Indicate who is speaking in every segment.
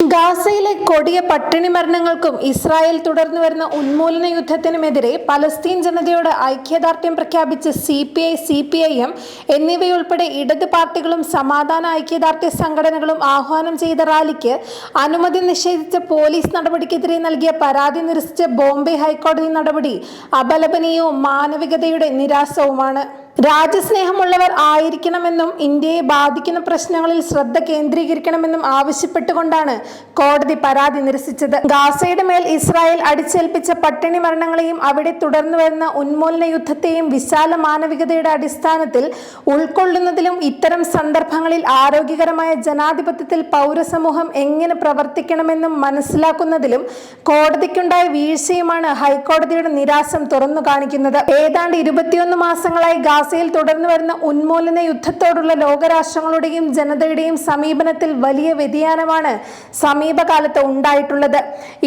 Speaker 1: ഗാസയിലെ കൊടിയ പട്ടിണി മരണങ്ങൾക്കും ഇസ്രായേൽ തുടർന്നു വരുന്ന ഉന്മൂലന യുദ്ധത്തിനുമെതിരെ പലസ്തീൻ ജനതയോട് ഐക്യദാർഢ്യം പ്രഖ്യാപിച്ച് C P I C P I M എന്നിവയുൾപ്പെടെ ഇടത് പാർട്ടികളും സമാധാന ഐക്യദാർഢ്യ സംഘടനകളും ആഹ്വാനം ചെയ്ത റാലിക്ക് അനുമതി നിഷേധിച്ച പോലീസ് നടപടിക്കെതിരെ നൽകിയ പരാതി നിരസിച്ച ബോംബെ ഹൈക്കോടതി നടപടി അപലപനീയവും മാനവികതയുടെ നിരാസവുമാണ്. രാജ്യസ്നേഹമുള്ളവർ ആയിരിക്കണമെന്നും ഇന്ത്യയെ ബാധിക്കുന്ന പ്രശ്നങ്ങളിൽ ശ്രദ്ധ കേന്ദ്രീകരിക്കണമെന്നും ആവശ്യപ്പെട്ടുകൊണ്ടാണ് കോടതി പരാതി നിരസിച്ചത്. ഗാസയുടെ മേൽ ഇസ്രായേൽ അടിച്ചേൽപ്പിച്ച പട്ടിണി മരണങ്ങളെയും അവിടെ തുടർന്നു വരുന്ന ഉന്മൂലന യുദ്ധത്തെയും വിശാല മാനവികതയുടെ അടിസ്ഥാനത്തിൽ ഉൾക്കൊള്ളുന്നതിലും ഇത്തരം സന്ദർഭങ്ങളിൽ ആരോഗ്യകരമായ ജനാധിപത്യത്തിൽ പൗരസമൂഹം എങ്ങനെ പ്രവർത്തിക്കണമെന്നും മനസ്സിലാക്കുന്നതിലും കോടതിക്കുണ്ടായ വീഴ്ചയുമാണ് ഹൈക്കോടതിയുടെ നിരാശം തുറന്നു കാണിക്കുന്നത് ഏതാണ്ട് ഇരുപത്തിയൊന്ന് മാസങ്ങളായി ഗാസയിൽ തുടർന്നു വരുന്ന ഉന്മൂലന യുദ്ധത്തോടുള്ള ലോകരാഷ്ട്രങ്ങളുടെയും ജനതയുടെയും സമീപനത്തിൽ വലിയ വ്യതിയാനമാണ് സമീപകാലത്ത് ഉണ്ടായിട്ടുള്ളത്.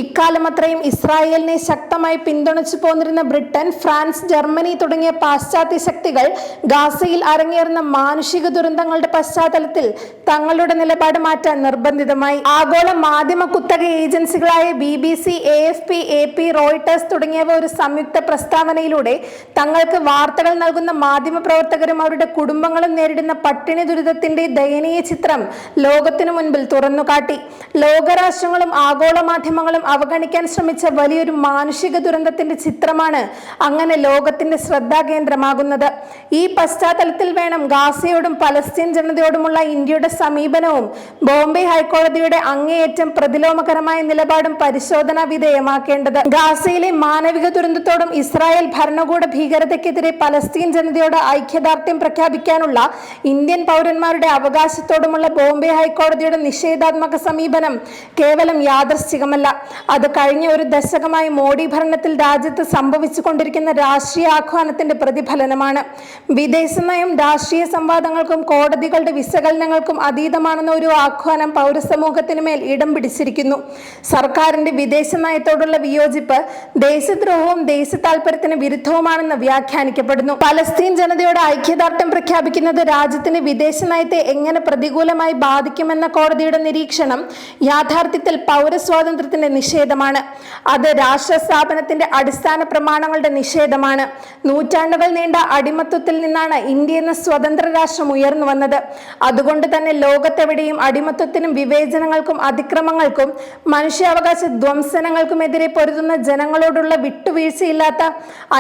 Speaker 1: ഇക്കാലം അത്രയും ഇസ്രായേലിനെ ശക്തമായി പിന്തുണച്ചു പോന്നിരുന്ന ബ്രിട്ടൻ ഫ്രാൻസ് ജർമ്മനി തുടങ്ങിയ പാശ്ചാത്യ ശക്തികൾ ഗാസയിൽ അരങ്ങേറുന്ന മാനുഷിക ദുരന്തങ്ങളുടെ പശ്ചാത്തലത്തിൽ തങ്ങളുടെ നിലപാട് മാറ്റാൻ നിർബന്ധിതമായി. ആഗോള മാധ്യമ കുത്തക ഏജൻസികളായ B B C A F P A P Reuters തുടങ്ങിയവ ഒരു സംയുക്ത പ്രസ്താവനയിലൂടെ തങ്ങൾക്ക് വാർത്തകൾ നൽകുന്ന മാധ്യമ പ്രവർത്തകരും അവരുടെ കുടുംബങ്ങളും നേരിടുന്ന പട്ടിണി ദുരിതത്തിന്റെ ദയനീയ ചിത്രം ലോകത്തിനു മുൻപിൽ തുറന്നുകാട്ടി. ലോകരാഷ്ട്രങ്ങളും ആഗോള മാധ്യമങ്ങളും അവഗണിക്കാൻ ശ്രമിച്ച വലിയൊരു മാനുഷിക ദുരന്തത്തിന്റെ ചിത്രമാണ് അങ്ങനെ ലോകത്തിന്റെ ശ്രദ്ധാകേന്ദ്രമാകുന്നത്. ഈ പശ്ചാത്തലത്തിൽ വേണം ഗാസയോടും പലസ്തീൻ ജനതയോടുമുള്ള ഇന്ത്യയുടെ സമീപനവും ബോംബെ ഹൈക്കോടതിയുടെ അങ്ങേയറ്റം പ്രതിലോമകരമായ നിലപാടും പരിശോധനാ വിധേയമാക്കേണ്ടത്. ഗാസയിലെ മാനവിക ദുരന്തത്തോടും ഇസ്രായേൽ ഭരണകൂട ഭീകരതയ്ക്കെതിരെ പലസ്തീൻ ജനതയോട് ഐക്യദാർഢ്യം പ്രഖ്യാപിക്കാനുള്ള ഇന്ത്യൻ പൗരന്മാരുടെ അവകാശത്തോടുമുള്ള ബോംബെ ഹൈക്കോടതിയുടെ നിഷേധാത്മക സമീപനം കേവലം യാദൃശ്ചികമല്ല. അത് കഴിഞ്ഞ ഒരു ദശകമായി മോഡി ഭരണത്തിൽ രാജ്യത്ത് സംഭവിച്ചുകൊണ്ടിരിക്കുന്ന രാഷ്ട്രീയ ആഹ്വാനത്തിന്റെ പ്രതിഫലനമാണ്. വിദേശ നയം രാഷ്ട്രീയ സംവാദങ്ങൾക്കും കോടതികളുടെ വിശകലനങ്ങൾക്കും അതീതമാണെന്ന ഒരു ആഹ്വാനം പൗരസമൂഹത്തിന് മേൽ ഇടം പിടിച്ചിരിക്കുന്നു. സർക്കാരിന്റെ വിദേശ നയത്തോടുള്ള വിയോജിപ്പ് ദേശദ്രോഹവും ദേശ താല്പര്യത്തിന് വിരുദ്ധവുമാണെന്ന് വ്യാഖ്യാനിക്കപ്പെടുന്നു. പലസ്തീൻ ജനതയോട് ഐക്യദാർഢ്യം പ്രഖ്യാപിക്കുന്നത് രാജ്യത്തിന്റെ വിദേശ നയത്തെ എങ്ങനെ പ്രതികൂലമായി ബാധിക്കുമെന്ന കോടതിയുടെ നിരീക്ഷണം യാഥാർത്ഥ്യത്തിൽ പൗരസ്വാതന്ത്ര്യത്തിന്റെ നിഷേധമാണ്. അത് രാഷ്ട്ര സ്ഥാപനത്തിന്റെ അടിസ്ഥാന പ്രമാണങ്ങളുടെ നിഷേധമാണ്. നൂറ്റാണ്ടുകൾ നീണ്ട അടിമത്വത്തിൽ നിന്നാണ് ഇന്ത്യ എന്ന സ്വതന്ത്ര രാഷ്ട്രം ഉയർന്നു വന്നത്. അതുകൊണ്ട് തന്നെ ലോകത്തെവിടെയും അടിമത്വത്തിനും വിവേചനങ്ങൾക്കും അതിക്രമങ്ങൾക്കും മനുഷ്യാവകാശ ധ്വംസനങ്ങൾക്കുമെതിരെ പൊരുതുന്ന ജനങ്ങളോടുള്ള വിട്ടുവീഴ്ചയില്ലാത്ത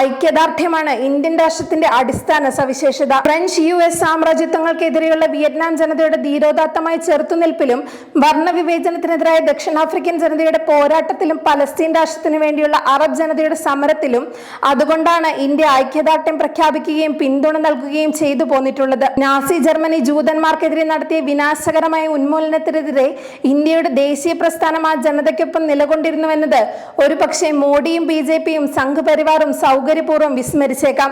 Speaker 1: ഐക്യദാർഢ്യമാണ് ഇന്ത്യൻ രാഷ്ട്രത്തിന്റെ അടിസ്ഥാന സവിശേഷത. ഫ്രഞ്ച് യു എസ് സാമ്രാജ്യത്വങ്ങൾക്കെതിരെയുള്ള വിയറ്റ്നാം ജനതയുടെ ധീരോദാത്തമായ ചെറുത്തുനിൽപ്പിലും വർണവിവേചനത്തിനെതിരായ ദക്ഷിണാഫ്രിക്കൻ ജനതയുടെ പോരാട്ടത്തിലും പലസ്തീൻ രാഷ്ട്രത്തിനു വേണ്ടിയുള്ള അറബ് ജനതയുടെ സമരത്തിലും അതുകൊണ്ടാണ് ഇന്ത്യ ഐക്യദാർഢ്യം പ്രഖ്യാപിക്കുകയും പിന്തുണ നൽകുകയും ചെയ്തു പോന്നിട്ടുള്ളത്. നാസി ജർമ്മനി ജൂതന്മാർക്കെതിരെ നടത്തിയ വിനാശകരമായ ഉന്മൂലനത്തിനെതിരെ ഇന്ത്യയുടെ ദേശീയ പ്രസ്ഥാനം ആ ജനതയ്ക്കൊപ്പം നിലകൊണ്ടിരുന്നുവെന്നത് ഒരു പക്ഷേ മോഡിയും ബി ജെ പിയും സംഘപരിവാറും സൗകര്യപൂർവം വിസ്മരിച്ചേക്കാം.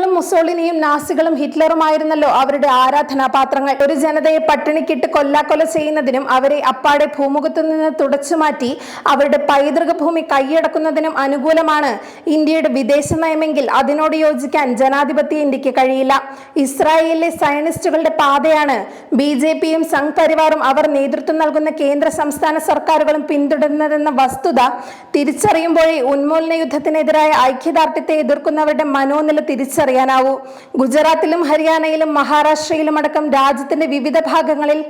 Speaker 1: ഫാസിസ്റ്റുകളും മുസോളിനിയും നാസികളും ഹിറ്റ്ലറുമായിരുന്നല്ലോ അവരുടെ ആരാധനാപാത്രങ്ങൾ. ഒരു ജനതയെ പട്ടിണിക്കിട്ട് കൊല്ലാക്കൊല ചെയ്യുന്നതിനും അവരെ അപ്പാടെ ഭൂമുഖത്തു നിന്ന് തുടച്ചുമാറ്റി അവരുടെ പൈതൃക ഭൂമി കൈയടക്കുന്നതിനും അനുകൂലമാണ് ഇന്ത്യയുടെ വിദേശ നയമെങ്കിൽ. അതിനോട് യോജിക്കാൻ ജനാധിപത്യ ഇന്ത്യയ്ക്ക് കഴിയില്ല. ഇസ്രായേലിലെ സയനിസ്റ്റുകളുടെ പാതയാണ്. ബി ജെ പിയും സംഘ് പരിവാറും അവർ നേതൃത്വം നൽകുന്ന കേന്ദ്ര സംസ്ഥാന സർക്കാരുകളും പിന്തുടരുന്നതെന്ന വസ്തുത തിരിച്ചറിയുമ്പോഴേ ഉന്മൂലന യുദ്ധത്തിനെതിരായ ഐക്യദാർഢ്യത്തെ എതിർക്കുന്നവരുടെ മനോനില തിരിച്ചറിയാനാവൂ ഗുജറാത്തിലും ഹരിയാനയിലും മഹാരാഷ്ട്രയിലും അടക്കം രാജ്യത്തിന്റെ വിവിധ ഭാഗങ്ങളിൽ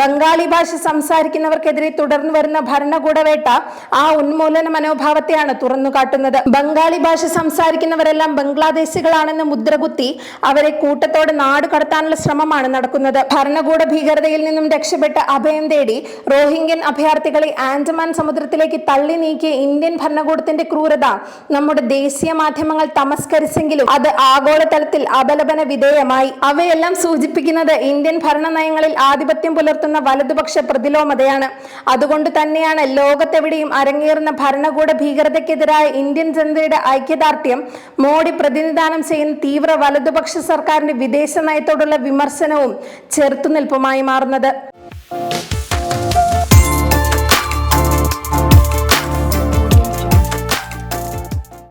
Speaker 1: ബംഗാളി ഭാഷ സംസാരിക്കുന്നവർക്കെതിരെ തുടർന്നു വരുന്ന ഭരണകൂടവേട്ട ആ ഉന്മൂലന മനോഭാവത്തെയാണ് തുറന്നുകാട്ടുന്നത്. ബംഗാളി ഭാഷ സംസാരിക്കുന്നവരെല്ലാം ബംഗ്ലാദേശികളാണെന്ന് മുദ്രകുത്തി അവരെ കൂട്ടത്തോടെ നാട് കടത്താനുള്ള ശ്രമമാണ് നടക്കുന്നത്. ഭരണകൂട ഭീകരതയിൽ നിന്നും രക്ഷപ്പെട്ട് അഭയം തേടി റോഹിംഗ്യൻ അഭയാർത്ഥികളെ ആൻഡമാൻ സമുദ്രത്തിലേക്ക് തള്ളി നീക്കിയ ഇന്ത്യൻ ഭരണകൂടത്തിന്റെ ക്രൂരത നമ്മുടെ ദേശീയ മാധ്യമങ്ങൾ തമസ്കരിച്ചെങ്കിലും അത് ആഗോളതലത്തിൽ അപലപന വിധേയമായി. അവയെല്ലാം സൂചിപ്പിക്കുന്നത് ഇന്ത്യൻ ഭരണ നയങ്ങളിൽ ആധിപത്യം പുലർത്തുന്ന വലതുപക്ഷ പ്രതിലോമതയാണ്. അതുകൊണ്ട് തന്നെയാണ് ലോകത്തെവിടെയും അരങ്ങേറുന്ന ഭരണകൂട ഭീകരതയ്ക്കെതിരായ ഇന്ത്യൻ ജനതയുടെ ഐക്യദാർഢ്യം മോഡി പ്രതിനിധാനം ചെയ്യുന്ന തീവ്ര വലതുപക്ഷ സർക്കാരിന്റെ വിദേശ നയത്തോടുള്ള വിമർശനവും ചെറുത്തുനിൽപ്പുമായി മാറുന്നത്.